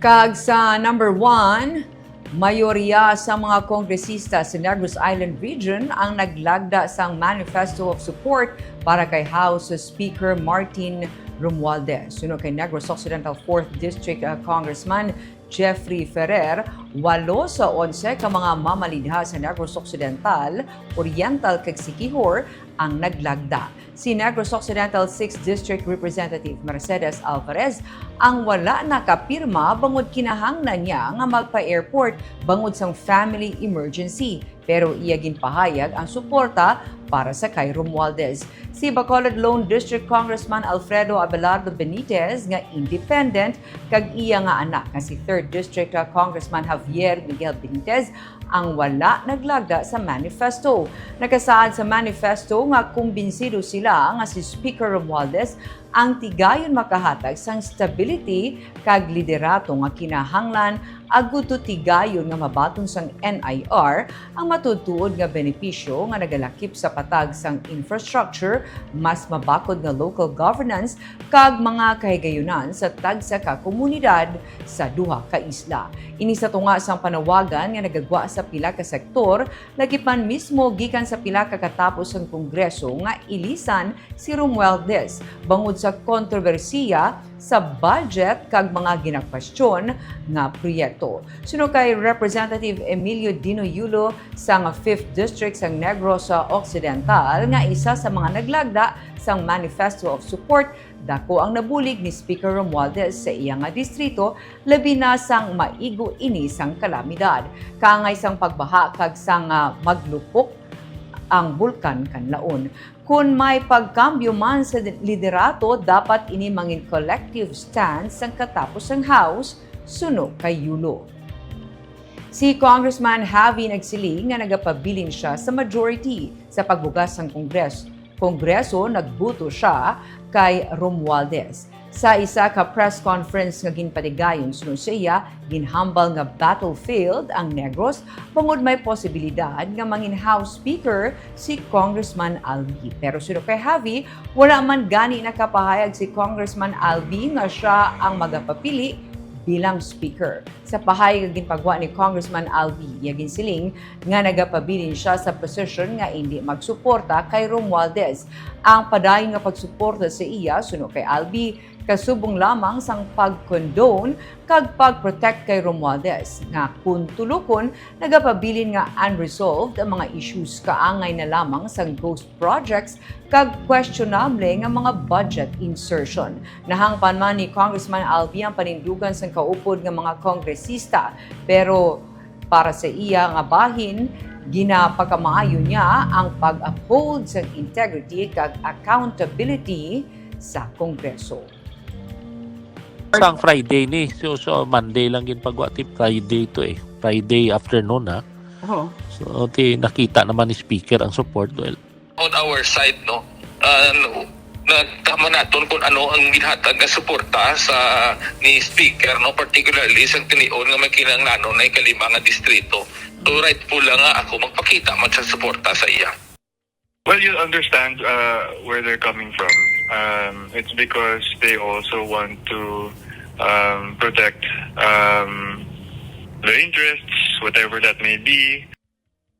Kag sa number one, mayorya sa mga kongresista sa Negros Island Region ang naglagda sa manifesto of support para kay House Speaker Martin Romualdez. Suno kay Negros Occidental 4th District uh, Congressman Jeffrey Ferrer, walo sa 11 ka mga mamalidha sa Negros Occidental, Oriental kag Sikihor ang naglagda. Si Negros Occidental 6th District Representative Mercedes Alvarez ang wala nakapirma bangod kinahanglan niya nga magpa-airport bangod sang family emergency. Pero iya ginpahayag ang suporta para sa kay Romualdez. Si Bacolod Lone District Congressman Alfredo Abelardo Benitez nga independent kag iya nga anak nga si 3rd District uh, Congressman Javier Miguel Benitez ang wala naglagda sa manifesto. Nakasaad sa manifesto nga kumbinsido sila nga si Speaker Romualdez ang tigayon makahatag sang stability kag liderato nga kinahanglan aguto tigayon nga mabaton sang NIR ang matutuod nga benepisyo nga nagalakip sa patag sang infrastructure, mas mabakod nga local governance kag mga kahigayunan sa tagsa ka komunidad sa duha ka isla. Ini sa tunga sang panawagan nga nagagwa sa pila ka sektor, lagipan mismo gikan sa pila ka katapos ang kongreso nga ilisan si Romualdez bangod sa kontrobersiya sa budget kag mga ginakwestiyon nga proyekto. Suno kay Representative Emilio Dino Yulo sa nga 5th District sa Negros sa Occidental nga isa sa mga naglagda sang Manifesto of Support dako ang nabulig ni Speaker Romualdez sa iya nga distrito labi na sang maigo ini sang kalamidad. Kaangay sang pagbaha kag sang ah, maglupok ang bulkan kanlaon. Kung may pagkambyo man sa liderato, dapat ini mangin collective stance ang katapos ng House, suno kay Yulo. Si Congressman Javi nagsiling nga nagapabilin siya sa majority sa pagbugas ng Kongreso. Kongreso nagbuto siya kay Romualdez. Sa isa ka press conference nga ginpatigayon sunod sa iya, ginhambal nga battlefield ang Negros bangod may posibilidad nga mangin House Speaker si Congressman Albi. Pero sunod kay Javi, wala man gani nakapahayag si Congressman Albi nga siya ang magapapili bilang speaker. Sa pahayag ginpagwa ni Congressman Albi Yagin Siling nga nagapabilin siya sa posisyon nga hindi magsuporta kay Romualdez. Ang padayon nga pagsuporta sa iya suno kay Albi kasubong lamang sang pag-condone kag pag-protect kay Romualdez nga kung tulukon nagapabilin nga unresolved ang mga issues kaangay na lamang sang ghost projects kag questionable nga mga budget insertion. Nahangpan man ni Congressman Albi ang panindugan sang kaupod nga mga kongresista pero para sa iya nga bahin ginapagkamaayo niya ang pag-uphold sa integrity kag accountability sa Kongreso. Sang Friday ni. So, so Monday lang gin pagwa ti Friday to eh. Friday afternoon ha. Oh. So ti nakita naman ni speaker ang support well. on our side no uh, nagtama naton kung ano ang ginhatag nga suporta sa ni speaker no particularly sa tinion nga may kinanglanon na ikalima nga distrito so rightful lang nga ako magpakita man sa suporta sa iya Well, you understand uh, where they're coming from. Um, it's because they also want to um, protect um, their interests, whatever that may be.